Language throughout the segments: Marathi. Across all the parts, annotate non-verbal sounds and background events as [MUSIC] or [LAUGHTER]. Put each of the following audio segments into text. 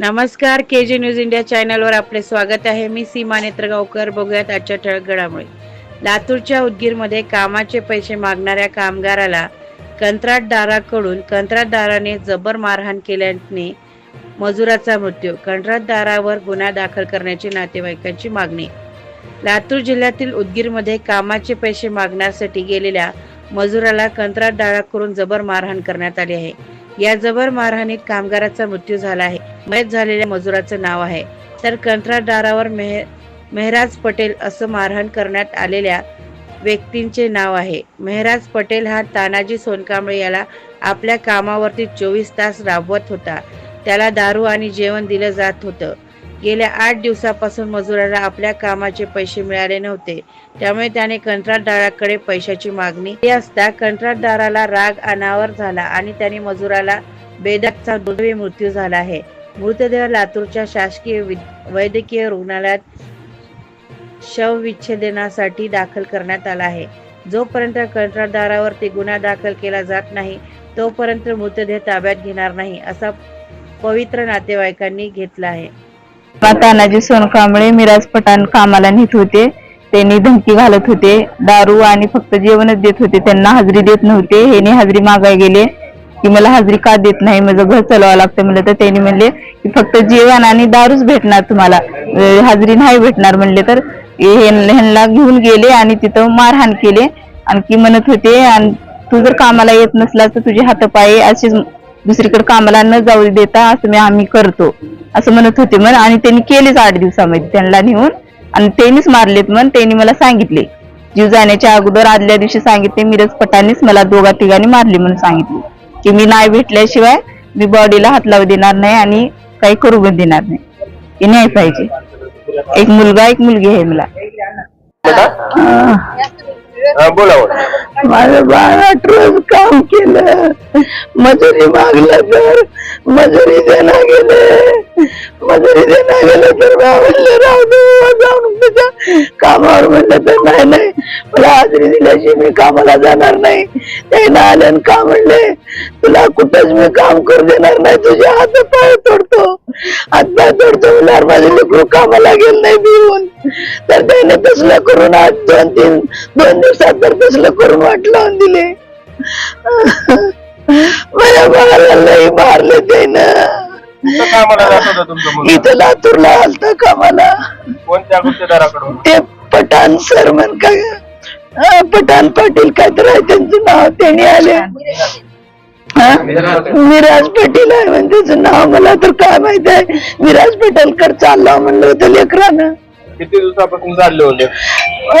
नमस्कार के जी न्यूज इंडिया चॅनलवर आपले स्वागत आहे. मी सीमा नेत्रगावकर. बघूयात आजच्या ठळक घडामुळे लातूरच्या उदगीरमध्ये कामाचे पैसे मागणाऱ्या कामगाराला कंत्राटदाराकडून कंत्राटदाराने जबर मारहाण केल्याने मजुराचा मृत्यू. कंत्राटदारावर गुन्हा दाखल करण्याची नातेवाईकांची मागणी. लातूर जिल्ह्यातील उदगीरमध्ये कामाचे पैसे मागण्यासाठी गेलेल्या मजुराला कंत्राटदाराकडून जबर मारहाण करण्यात आली आहे. या जबर मारहाणीत कामगाराचा मृत्यू झाला आहे. मयत झालेल्या मजुराचं नाव आहे. तर कंत्राटदारावर मेह मेहराज पटेल असं मारहाण करण्यात आलेल्या व्यक्तींचे नाव आहे. मेहराज पटेल हा तानाजी सोनकांबळे याला आपल्या कामावरती चोवीस तास राबवत होता. त्याला दारू आणि जेवण दिलं जात होतं. गेल्या आठ दिवसापासून मजुराला आपल्या कामाचे पैसे मिळाले नव्हते. त्यामुळे त्याने कंत्राटदाराकडे पैशाची मागणी केली असता कंत्राटदाराला राग अनावर झाला आणि त्याने मजुराला बेदकचा दुर्दैवी मृत्यू झाला आहे. मृतदेह लातूरच्या शासकीय वैद्यकीय रुग्णालयात शवविच्छेदनासाठी दाखल करण्यात आला आहे. जोपर्यंत कंत्राटदारावरती गुन्हा दाखल केला जात नाही तोपर्यंत मृतदेह ताब्यात घेणार नाही असा पवित्र नातेवाईकांनी घेतला आहे. तानाजी सोनकांबळे मिराज पठाण कामाला नेत होते. त्यांनी धमकी घालत होते. दारू आणि फक्त जेवणच देत होते. त्यांना हाजरी देत नव्हते. हेने हजेरी मागाय गेले की मला हाजरी का देत नाही? माझं घर चालवावं लागतं म्हणलं. तर त्यांनी म्हणले की फक्त जेवण आणि दारूच भेटणार तुम्हाला. हाजरी नाही भेटणार म्हणले तर. ह्यांना घेऊन गेले आणि तिथं मारहाण केले. आणखी म्हणत होते आणि तू जर कामाला येत नसलास तर तुझे हातपाय असेच दुसरीकडे कामाला न जाऊ देता असं मी आम्ही करतो. असं म्हणत होते म्हण. आणि त्यांनी केलेच आठ दिवसामध्ये. त्यांना नेऊन आणि त्यांनीच मारलेत म्हण. त्यांनी मला सांगितले. जीव जाण्याच्या अगोदर आदल्या दिवशी सांगितले मिरज पटांनीच मला दोघा तिघांनी मारली म्हणून सांगितले. की मी नाही भेटल्याशिवाय मी बॉडीला हात लावू देणार नाही आणि काही करू पण देणार नाही. हे नाही पाहिजे. एक मुलगा एक मुलगी आहे मला. बोला माझं बाळ आठ रोज काम केलं. मजुरी मागलं तर मजुरी देणार गेले. मजुरी देणार गेलं तर म्हणलं राहू दे बाबा, जाऊन तुझ्या कामावर म्हणलं तर नाही नाही. मला हाजरी दिल्याशी मी कामाला जाणार नाही. त्यानं आल्यानं का म्हणले? तुला कुठंच मी काम करू देणार नाही तुझ्या हात पाय तोडतो. हात पाय तोडतो म्हणल्यावर माझे लेकरू कामाला गेलं नाही भिवून तर त्याने तसलं करून आज दोन तीन दोन दिवसात तर तसलं करून वाट लावून दिले. माझ्या बाळाला लई मारले त्यानं. इथं लातूरला आलता कामाला. कोणत्या गुत्तेदाराकडून ते पठाण सर म्हण का पठाण पाटील काय तर आहे त्यांचं नाव त्यांनी आले. विराज पाटील आहे म्हणजे त्याचं नाव मला तर काय माहीत आहे. विराज पटेलकर चालला म्हणलं होतं लेकरानं. किती दिवसापासून चालले होते?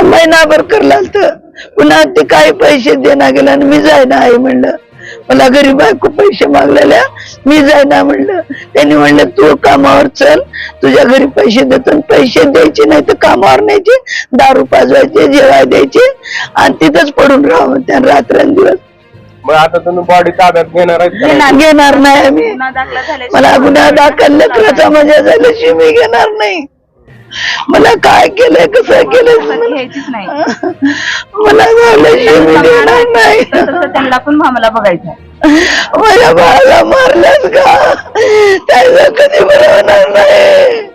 महिनाभर करला तर पुन्हा ते काही पैसे देणार गेला आणि मी जायना आहे म्हणलं. मला घरी बायको पैसे मागलेल्या मी जायना म्हणलं. त्यांनी म्हणलं तू कामावर चल तुझ्या घरी पैसे देतो पैसे द्यायचे नाही तर कामावर न्यायचे दारू पाजवायचे जेवाय द्यायचे आणि तिथंच पडून राहा म्हणते रात्रंदिवस. मग आता तुम्ही बॉडी ताब्यात घेणार आहेत का नाही? घेणार नाही आम्ही मला गुन्हा दाखल लेकराचा मजा झाल्याशिवाय मी घेणार नाही. मला काय केलंय कसं केलंय? घ्यायचीच नाही. [LAUGHS] मला झाल्याशिवाय मी घेणार नाही. तसं त्यांना पण आम्हाला बघायचं माझ्या बाळाला मारल्यास का? त्याचं कधी बरं होणार नाही.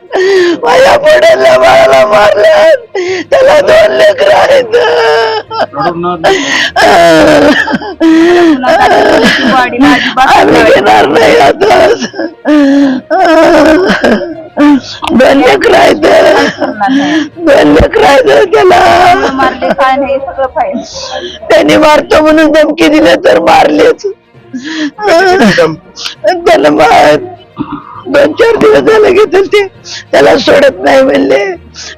माझ्या पोटातल्या बाळाला मारल्यास त्याला दोन लेकर आहेत. आम्ही घेणार नाही आता दोन लेकर आहेत दोन लेकर आहेत त्याला मारले काय नाही सगळं पाहिजे त्यांनी मारतो म्हणून धमकी दिले तर मारलेच. त्याला मा- दोन चार दिवस झाले घेतलं ते त्याला सोडत नाही म्हणले.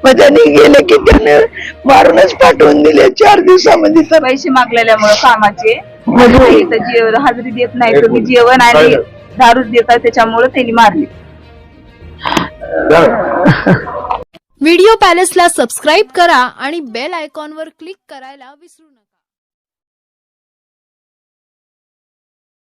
मग त्यांनी गेले की त्याने मारूनच पाठवून दिले. चार दिवसामध्ये तर पैसे मागलेल्यामुळे कामाचे. नाही तर जेवण हजेरी देत नाही तुम्ही जेवण आणि दारूच देतात त्याच्यामुळे त्यांनी मारले. व्हिडिओ पॅलेसला सबस्क्राईब करा आणि बेल आयकॉनवर क्लिक करायला विसरू नका.